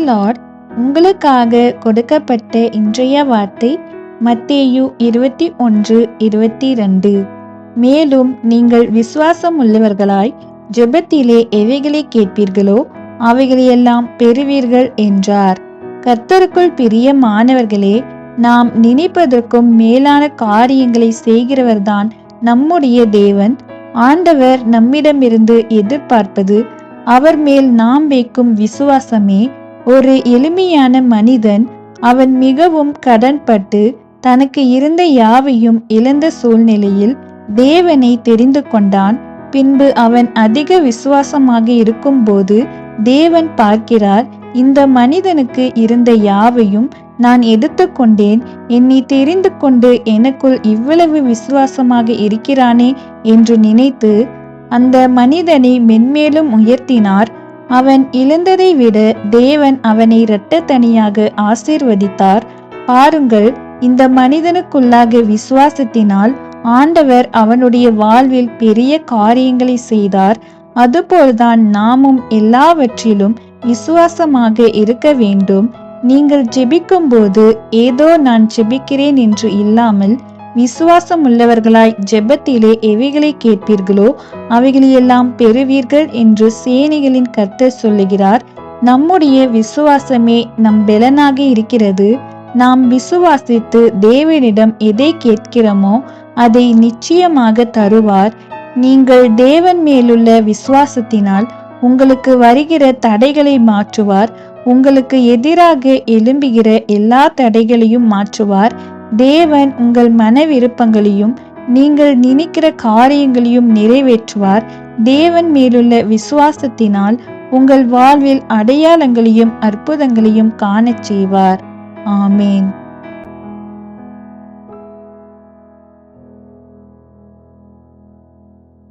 Lord உங்களுக்காக கொடுக்கப்பட்ட இன்றைய வார்த்தை மத்தேயு இருபத்தி ஒன்று இருபத்தி ரெண்டு மேலும் நீங்கள் விசுவாசம் உள்ளவர்களாய் ஜெபத்திலே எவைகளை கேட்பீர்களோ அவைகளையெல்லாம் பெறுவீர்கள் என்றார். கர்த்தருக்குள் பிரியமானவர்களே நாம் நினைப்பதற்கும் மேலான காரியங்களை செய்கிறவர்தான் நம்முடைய தேவன். ஆண்டவர் நம்மிடமிருந்து எதிர்பார்ப்பது அவர் மேல் நாம் வைக்கும் விசுவாசமே. ஒரு எளிமையான மனிதன் அவன் மிகவும் கடன்பட்டு தனக்கு இருந்த யாவையும் இழந்த சூழ்நிலையில் தேவனை தெரிந்து கொண்டான். பின்பு அவன் அதிக விசுவாசமாக இருக்கும்போது தேவன் பார்க்கிறார் இந்த மனிதனுக்கு இருந்த யாவையும் நான் எடுத்துக்கொண்டேன் என்னை தெரிந்து கொண்டு எனக்குள் இவ்வளவு விசுவாசமாக இருக்கிறானே என்று நினைத்து அந்த மனிதனை மென்மேலும் உயர்த்தினார். அவன் இழந்ததை விட தேவன் அவனை இரட்டத்தனியாக ஆசீர்வதித்தார். பாருங்கள் இந்த மனிதனுக்குள்ளாக விசுவாசத்தினால் ஆண்டவர் அவனுடைய வாழ்வில் பெரிய காரியங்களை செய்தார். அதுபோல்தான் நாமும் எல்லாவற்றிலும் விசுவாசமாக இருக்க வேண்டும். நீங்கள் ஜெபிக்கும்போது ஏதோ நான் ஜெபிக்கிறேன் என்று இல்லாமல் விசுவாசம் உள்ளவர்களாய் ஜெபத்திலே எவைகளை கேட்பீர்களோ அவைகளையெல்லாம் பெறுவீர்கள் என்று சேனைகளின் கர்த்தர் சொல்லுகிறார். நம்முடைய விசுவாசமே நம் பெலனாக இருக்கிறது. நாம் விசுவாசித்து தேவனிடம் எதை கேட்கிறோமோ அதை நிச்சயமாக தருவார். நீங்கள் தேவன் மேலுள்ள விசுவாசத்தினால் உங்களுக்கு வருகிற தடைகளை மாற்றுவார். உங்களுக்கு எதிராக எழும்புகிற எல்லா தடைகளையும் மாற்றுவார். தேவன் உங்கள் மன விருப்பங்களையும் நீங்கள் நினைக்கிற காரியங்களையும் நிறைவேற்றுவார். தேவன் மேலுள்ள விசுவாசத்தினால் உங்கள் வாழ்வில் அடையாளங்களையும் அற்புதங்களையும் காணச் செய்வார். ஆமேன்.